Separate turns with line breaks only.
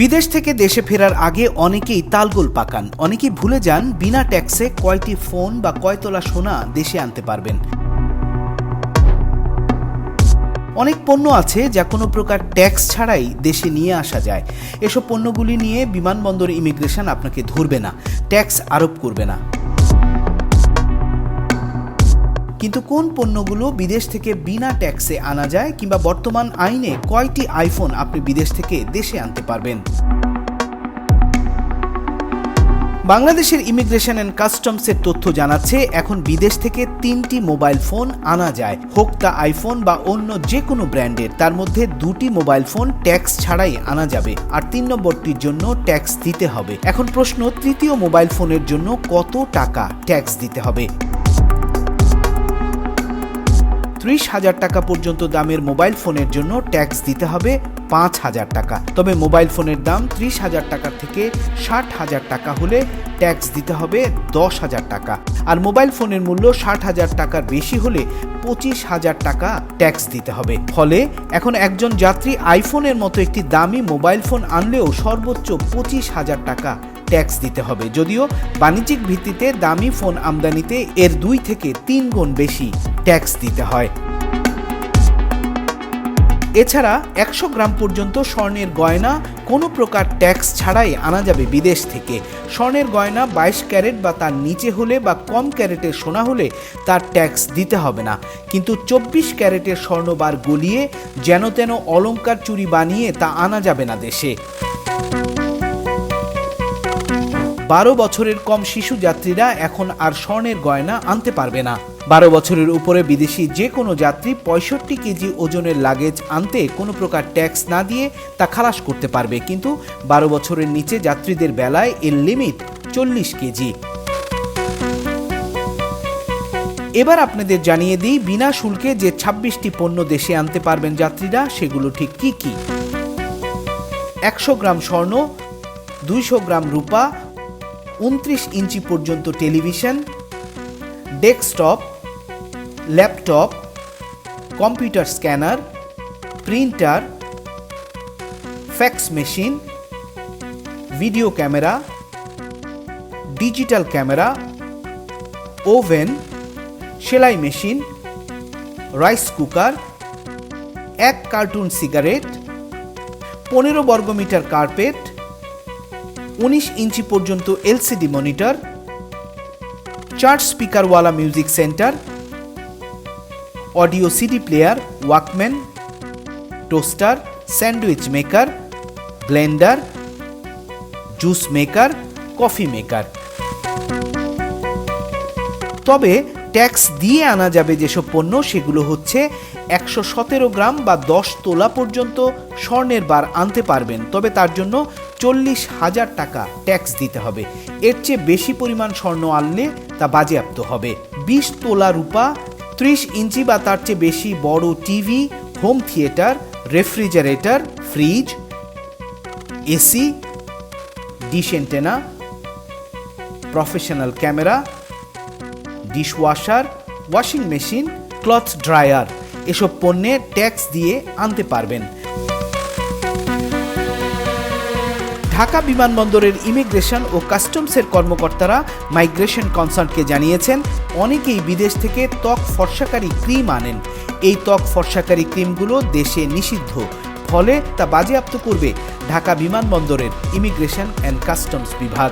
বিদেশ থেকে দেশে ফেরার আগে অনেকেই তালগোল পাকান। অনেকেই ভুলে যান বিনা ট্যাক্সে কয়টি ফোন বা কয়তলা সোনা দেশে আনতে পারবেন। অনেক পণ্য আছে যা কোনো প্রকার ট্যাক্স ছাড়াই দেশে নিয়ে আসা যায়। এসব পণ্যগুলি নিয়ে বিমানবন্দর ইমিগ্রেশন আপনাকে ধরবে না। ট্যাক্স আরোপ করবে না। কিন্তু কোন পণ্যগুলো বিদেশ থেকে বিনা ট্যাক্সে আনা যায় কিংবা বর্তমান আইনে কয়টি আইফোন আপনি বিদেশ থেকে দেশে আনতে পারবেন? বাংলাদেশের ইমিগ্রেশন অ্যান্ড কাস্টমসের তথ্য জানাচ্ছে, এখন বিদেশ থেকে তিনটি মোবাইল ফোন আনা যায়। হোক তা আইফোন বা অন্য যে কোনো ব্র্যান্ডের, তার মধ্যে দুটি মোবাইল ফোন ট্যাক্স ছাড়াই আনা যাবে, আর তিন নম্বরটির জন্য ট্যাক্স দিতে হবে। এখন প্রশ্ন, তৃতীয় মোবাইল ফোনের জন্য কত টাকা ট্যাক্স দিতে হবে? ত্রিশ হাজার টাকা পর্যন্ত দামের মোবাইল ফোনের জন্য ট্যাক্স দিতে হবে পাঁচ হাজার টাকা। তবে মোবাইল ফোনের দাম ত্রিশ হাজার টাকার থেকে ষাট হাজার টাকা হলে ট্যাক্স দিতে হবে দশ হাজার টাকা। আর মোবাইল ফোনের মূল্য ষাট হাজার টাকার বেশি হলে পঁচিশ হাজার টাকা ট্যাক্স দিতে হবে। ফলে এখন একজন যাত্রী আইফোনের মতো একটি দামি মোবাইল ফোন আনলেও সর্বোচ্চ পঁচিশ হাজার টাকা ট্যাক্স দিতে হবে। যদিও বাণিজ্যিক ভিত্তিতে দামি ফোন আমদানিতে এর দুই থেকে তিন গুণ বেশি ট্যাক্স দিতে হয়। এছাড়া একশো গ্রাম পর্যন্ত স্বর্ণের গয়না কোনো প্রকার ট্যাক্স ছাড়াই আনা যাবে বিদেশ থেকে। স্বর্ণের গয়না বাইশ ক্যারেট বা তার নিচে হলে বা কম ক্যারেটের সোনা হলে তার ট্যাক্স দিতে হবে না। কিন্তু চব্বিশ ক্যারেটের স্বর্ণবার গলিয়ে যেন তেন অলংকার চুরি বানিয়ে তা আনা যাবে না দেশে। বারো বছরের কম শিশু যাত্রীরা এখন আর স্বর্ণের গয়না আনতে পারবে না। বারো বছরের উপরে বিদেশি যে কোনো যাত্রী পঁয়ষট্টি কেজি ওজনের লাগেজ আনতে কোনো প্রকার ট্যাক্স না দিয়ে তা খালাস করতে পারবে। কিন্তু বারো বছরের নিচে যাত্রীদের বেলায় এর লিমিট চল্লিশ কেজি। এবার আপনাদের জানিয়ে দিই, বিনা শুল্কে যে ছাব্বিশটি পণ্য দেশে আনতে পারবেন যাত্রীরা, সেগুলো ঠিক কি কি? একশো গ্রাম স্বর্ণ, দুইশো গ্রাম রূপা উনত্রিশ ইঞ্চি পর্যন্ত television, desktop, laptop, computer scanner, printer, fax machine, video camera, digital camera, oven, সেলাই মেশিন, রাইস কুকার, এক কার্টুন সিগারেট, পনেরো বর্গমিটার কার্পেট উনিশ ইঞ্চি পর্যন্ত এলসিডি মনিটর চার স্পিকারওয়ালা music centre, audio CD player, Walkman, toaster, sandwich maker, blender, juice maker, coffee maker. তবে tax দিয়ে আনা যাবে যেসব পণ্য, সেগুলো হচ্ছে একশো সতেরো গ্রাম বা দশ তোলা পর্যন্ত স্বর্ণের বার আনতে পারবেন। তবে তার জন্য চল্লিশ হাজার টাকা ট্যাক্স দিতে হবে। এর চেয়ে বেশি পরিমাণ স্বর্ণ আনলে তা বাজেয়াপ্ত হবে। বিশ তোলা রূপা, ত্রিশ ইঞ্চি বা তার চেয়ে বেশি বড় TV home theatre refrigerator fridge AC dish antenna professional camera dishwasher washing machine cloth dryer এসব পণ্যে ট্যাক্স দিয়ে আনতে পারবেন। ঢাকা বিমানবন্দরের ইমিগ্রেশন ও কাস্টমসের কর্মকর্তারা মাইগ্রেশন কনসার্নকে জানিয়েছেন, অনেকেই বিদেশ থেকে ত্বক ফর্সাকারী ক্রিম আনেন। এই ত্বক ফর্সাকারী ক্রিমগুলো দেশে নিষিদ্ধ, ফলে তা বাজেয়াপ্ত করবে ঢাকা বিমানবন্দরের ইমিগ্রেশন অ্যান্ড কাস্টমস বিভাগ।